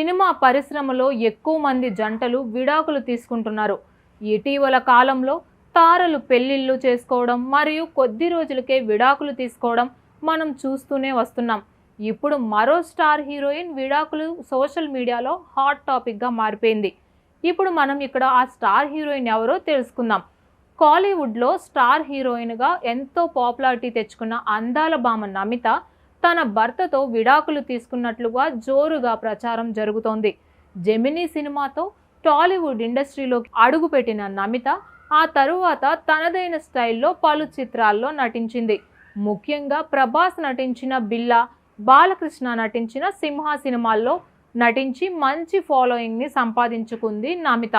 Cinema పరిశ్రమలో ఎక్కువ మంది జంటలు విడాకులు తీసుకుంటున్నారు. ఇటీవల కాలంలో తారలు పెళ్ళిళ్ళు చేసుకోవడం మరియు కొద్ది రోజులకే విడాకులు తీసుకోవడం మనం చూస్తూనే వస్తున్నాం. ఇప్పుడు మరో స్టార్ హీరోయిన్ విడాకులు సోషల్ మీడియాలో హాట్ టాపిక్గా మారిపోయింది. ఇప్పుడు మనం ఇక్కడ ఆ స్టార్ హీరోయిన్ ఎవరో తెలుసుకుందాం. కాలీవుడ్లో స్టార్ హీరోయిన్గా ఎంతో పాపులారిటీ తెచ్చుకున్న అందాల భామ నమిత తన భర్తతో విడాకులు తీసుకున్నట్లుగా జోరుగా ప్రచారం జరుగుతోంది. జెమినీ సినిమాతో టాలీవుడ్ ఇండస్ట్రీలోకి అడుగుపెట్టిన నమిత ఆ తరువాత తనదైన స్టైల్లో పలు చిత్రాల్లో నటించింది. ముఖ్యంగా ప్రభాస్ నటించిన బిల్లా బాలకృష్ణ నటించిన సింహ సినిమాల్లో నటించి మంచి ఫాలోయింగ్ని సంపాదించుకుంది నమిత.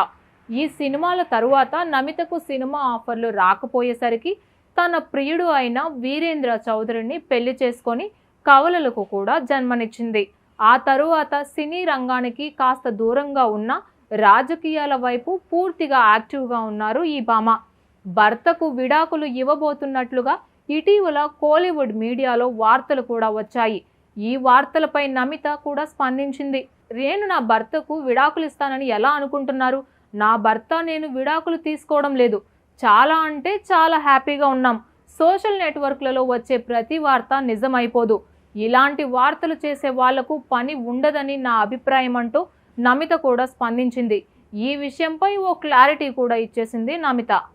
ఈ సినిమాల తరువాత నమితకు సినిమా ఆఫర్లు రాకపోయేసరికి తన ప్రియుడు అయిన వీరేంద్ర చౌదరిని పెళ్ళి చేసుకొని కవలలకు కూడా జన్మనిచ్చింది. ఆ తరువాత సినీ రంగానికి కాస్త దూరంగా ఉన్న రాజకీయాల వైపు పూర్తిగా యాక్టివ్గా ఉన్నారు ఈ భామ. భర్తకు విడాకులు ఇవ్వబోతున్నట్లుగా ఇటీవల కోలీవుడ్ మీడియాలో వార్తలు కూడా వచ్చాయి. ఈ వార్తలపై నమిత కూడా స్పందించింది. నేను నా భర్తకు విడాకులు ఇస్తానని ఎలా అనుకుంటున్నారు? నా భర్త నేను విడాకులు తీసుకోవడం లేదు. చాలా అంటే చాలా హ్యాపీగా ఉన్నాం. సోషల్ నెట్వర్క్లలో వచ్చే ప్రతి వార్త నిజమైపోదు. ఇలాంటి వార్తలు చేసే వాళ్ళకు పని ఉండదని నా అభిప్రాయం అంటూ నమిత కూడా స్పందించింది. ఈ విషయంపై ఓ క్లారిటీ కూడా ఇచ్చేసింది నమిత.